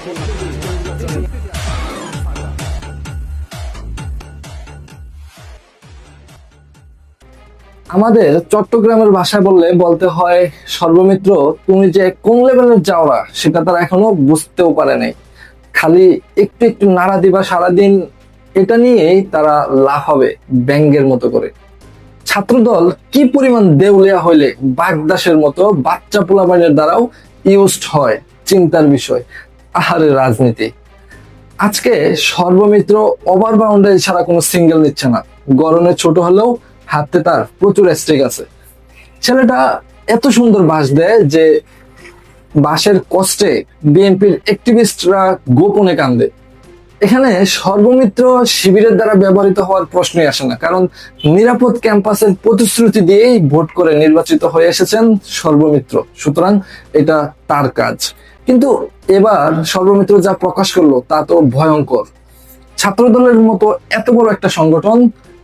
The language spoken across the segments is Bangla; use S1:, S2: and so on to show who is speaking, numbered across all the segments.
S1: আমাদের চট্টগ্রামের ভাষায় বললে বলতে হয় সর্বমিত্র, তুমি যে কোন লেভেলের যাওরা সেটা তারা এখনও বুঝতেও পারে নাই। খালি একটু একটু নাড়া দিবা সারাদিন, এটা নিয়েই তারা লাভ হবে ব্যাঙ্গের মতো করে। ছাত্রদল কি পরিমাণ দেউলিয়া হইলে বাগদাসের মতো বাচ্চা পোলাবাইনের দ্বারাও ইউজড হয়, চিন্তার বিষয়। আহারে রাজনীতি। আজকে সর্বমিত্র ওভার বাউন্ডারি ছাড়া কোনো সিঙ্গেল নিচ্ছে না। গরমে ছোট হলেও হাতে তার প্রচুর স্ট্রিক আছে। ছেলেটা এত সুন্দর বাস দেয় যে বাসের কষ্টে বিএনপির অ্যাক্টিভিস্টরা গোপনে কান্দে। এখানে সর্বমিত্র শিবিরের দ্বারা ব্যবহৃত হওয়ার প্রশ্নই আসে না, কারণ নিরাপদ ক্যাম্পাসের প্রতিশ্রুতি দিয়েই ভোট করে নির্বাচিত হয়ে এসেছেন সর্বমিত্র। সুতরাং এটা তার কাজ। কিন্তু এবার সর্বমিত্র যা প্রকাশ করল তা তো ভয়ঙ্কর। ছাত্রদলের মতো এত বড় একটা সংগঠন,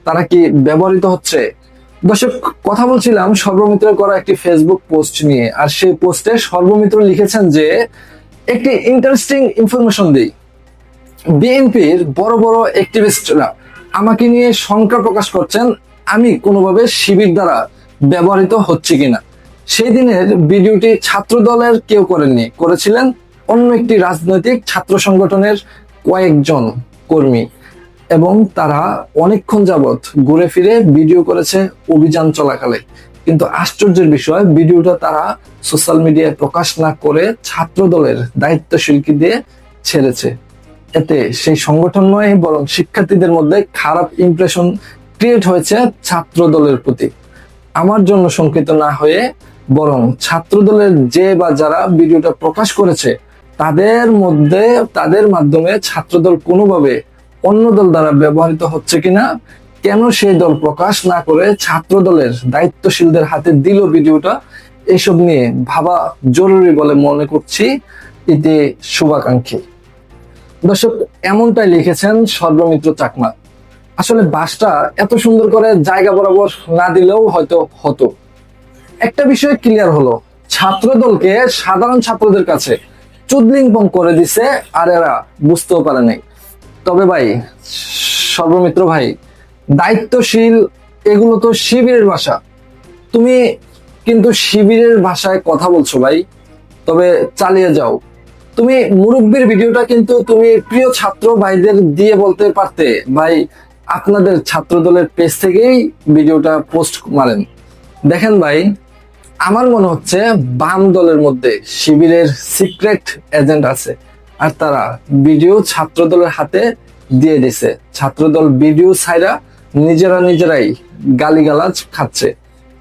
S1: তারা কি ব্যবহৃত হচ্ছে? দর্শক, কথা বলছিলাম সর্বমিত্র করা একটি ফেসবুক পোস্ট নিয়ে, আর সেই পোস্টে সর্বমিত্র লিখেছেন যে, একটি ইন্টারেস্টিং ইনফরমেশন দিই বিএনপির বড় বড় অ্যাক্টিভিস্টরা আমাকে নিয়ে শঙ্কা প্রকাশ করছেন, আমি কোনোভাবে শিবির দ্বারা ব্যবহৃত হচ্ছে কিনা। সেই দিনের ভিডিওটি ছাত্র দলের কেউ করেননি, করেছিলেন অন্য একটি রাজনৈতিক ছাত্র সংগঠনের কয়েকজন কর্মী এবং তারা অনেকক্ষণ যাবৎ ঘুরে ফিরে ভিডিও করেছে অভিযান চলাকালে। কিন্তু আশ্চর্যের বিষয়, ভিডিওটা তারা সোশ্যাল মিডিয়ায় প্রকাশ না করে ছাত্র দলের দায়িত্বশীলকে দিয়ে ছেড়েছে। এতে সেই সংগঠন নয়, বরং শিক্ষার্থীদের মধ্যে খারাপ ইমপ্রেশন ক্রিয়েট হয়েছে ছাত্র দলের প্রতি। আমার জন্য শঙ্কিত না হয়ে, বরং ছাত্র দলের যে বা যারা ভিডিওটা প্রকাশ করেছে, তাদের মধ্যে, তাদের মাধ্যমে ছাত্রদল কোনোভাবে অন্য দল দ্বারা ব্যবহৃত হচ্ছে কিনা, কেন সেই দল প্রকাশ না করে ছাত্র দলের দায়িত্বশীলদের হাতে দিল ভিডিওটা, এসব নিয়ে ভাবা জরুরি বলে মনে করছি। এতে শুভাকাঙ্ক্ষী। দর্শক, এমনটাই লিখেছেন সর্বমিত্র চাকমা। আসলে বাসটা এত সুন্দর করে জায়গা বরাবর না দিলেও হয়তো হতো। একটা বিষয় ক্লিয়ার হলো ছাত্র দলকে সাধারণ ছাত্রদের কাছে চুদলিংপং করে দিছে আর এরা বুঝতেও পারে নাই। তবে ভাই, সর্বমিত্র ভাই, দায়িত্বশীল এগুলো তো শিবিরের ভাষা। তুমি কিন্তু শিবিরের ভাষায় কথা বলছো ভাই, তবে চালিয়ে যাও। তুমি মুরব্বীর ভিডিওটা কিন্তু তুমি প্রিয় ছাত্র ভাইদের দিয়ে বলতে পারতে। ভাই, আপনাদের ছাত্র দলের পেজ থেকেই ভিডিওটা পোস্ট মারেন। দেখেন ভাই, আমার মনে হচ্ছে বাম দলের মধ্যে শিবিরের সিক্রেট এজেন্ট আছে, আর তারা ভিডিও ছাত্র দলের হাতে দিয়ে দিছে। ছাত্রদল ভিডিও ছাইরা নিজেরা নিজেরাই গালিগালাজ খাচ্ছে।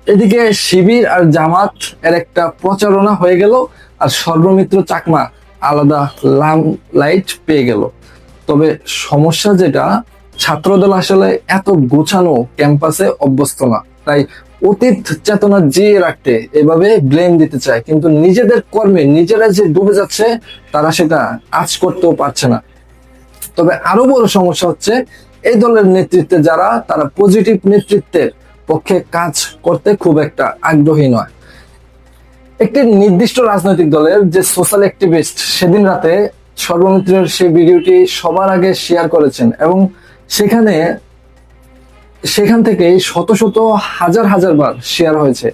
S1: এদিকে শিবির আর জামাত এর একটা প্রচারণা হয়ে গেল, আর সর্বমিত্র চাকমা আলাদা লাম লাইট পেয়ে গেল। তবে সমস্যা যেটা, ছাত্রদল আসলে এত গোছানো ক্যাম্পাসে অভ্যস্ত না। তাই অতীত চেতনা জিয়ে রাখতে এভাবে ব্লেম দিতে চায়। কিন্তু নিজেদের কর্মে নিজেরা যে ডুবে যাচ্ছে, তারা সেটা আজ করতেও পারছে না। তবে আরও বড় সমস্যা হচ্ছে এই দলের নেতৃত্বে যারা, তারা পজিটিভ নেতৃত্বের পক্ষে কাজ করতে খুব একটা আগ্রহী নয়। একটি নির্দিষ্ট রাজনৈতিক দলের যে সোশ্যাল অ্যাক্টিভিস্ট সেদিন রাতে সর্বমিত্রের সেই ভিডিওটি সবার আগে শেয়ার করেছেন এবং সেখানে সেখান থেকে শত শত হাজার হাজার বার শেয়ার হয়েছে।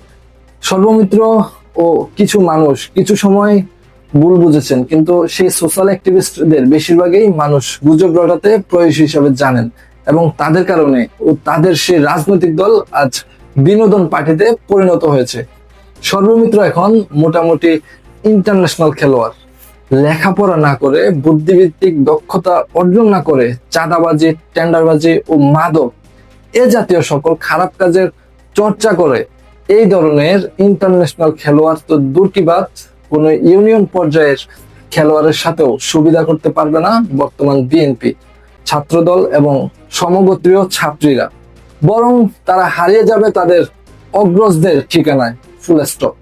S1: সর্বমিত্র ও কিছু মানুষ কিছু সময় ভুল বুঝেছেন, কিন্তু সেই সোশ্যাল অ্যাক্টিভিস্টদের বেশিরভাগই মানুষ গুজব রটাতে প্রয়াস হিসাবে জানেন এবং তাদের কারণে ও তাদের সেই রাজনৈতিক দল আজ বিনোদন পার্টিতে পরিণত হয়েছে। সর্বমিত্র এখন মোটামুটি ইন্টারন্যাশনাল খেলোয়াড়। লেখাপড়া না করে বুদ্ধিভিত্তিক দক্ষতা অর্জন না করে, চাঁদাবাজি, টেন্ডারবাজি ও মাদক এ জাতীয় সকল খারাপ কাজের চর্চা করে। এই ধরনের ইন্টারন্যাশনাল খেলোয়াড় তো দুটি বাদ কোন ইউনিয়ন পর্যায়ের খেলোয়াড়ের সাথেও সুবিধা করতে পারবে না বর্তমান বিএনপি ছাত্রদল এবং সমগোত্রীয় ছাত্রীরা। বরং তারা হারিয়ে যাবে তাদের অগ্রজদের ঠিকানায়। Full stop